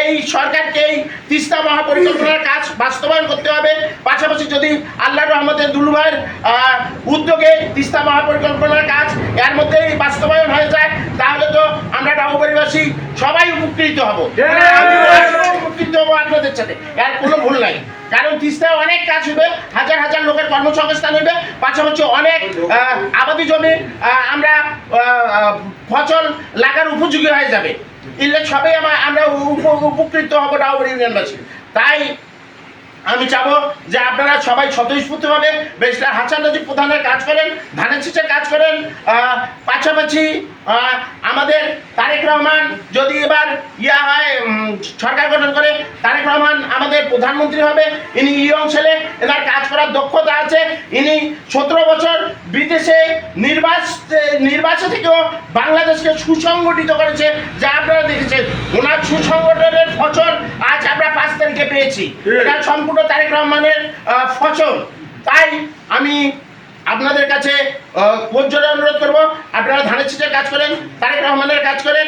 এই সরকারকে এই তিস্তা মহাপরিকল্পনার কাজ বাস্তবায়ন করতে হবে। পাশাপাশি যদি আল্লাহ রহমতের দুলুভাইয়ের উদ্যোগে তিস্তা মহাপরিকল্পনার কাজ এর মধ্যে বাস্তবায়ন হয়ে যায় তাহলে তো আমরা ডাবুবাড়িবাসী সবাই উপকৃত হব। মানে উপকৃত হব আপনাদের সাথে। এর কোনো ভুল নাই। কারণ তিস্তায় অনেক কাজ হবে হাজার হাজার লোকের কর্মসংস্থান হবে পাশাপাশি অনেক আবাদি জমি আমরা ফসল লাগার উপযোগী হয়ে যাবে। এলে সবাই আমার, আমরা উপ- উপকৃত হব ডাউবর ইউনিয়নবাসী তাই আমি চাবো যে আপনারা সবাই স্বতঃস্ফূর্তভাবে বেশলার হাসান নদী প্রধানের কাজ করেন, ধানের শীষের কাজ করেন পাশাপাশি আমাদের তারেক রহমান যদি এবার ইয়া হয় সরকার গঠন করে তারেক রহমান আমাদের প্রধানমন্ত্রী হবে ইনি ইয়ং ছেলে এনার কাজ করার দক্ষতা আছে ইনি সতেরো বছর বিদেশে নির্বাস নির্বাচন থেকেও বাংলাদেশকে সুসংগঠিত করেছে যা আপনারা দেখেছেন। ওনার সুসংগঠনের ফসল আজ আমরা পাঁচ তারিখে পেয়েছি। এটা সম্পূর্ণ তারেক রহমানের ফসল তাই আমি আপনাদের কাছে অনুরোধ করব। আপনারা ধানের ছিটের কাজ করেন তারেক রহমানের কাজ করেন।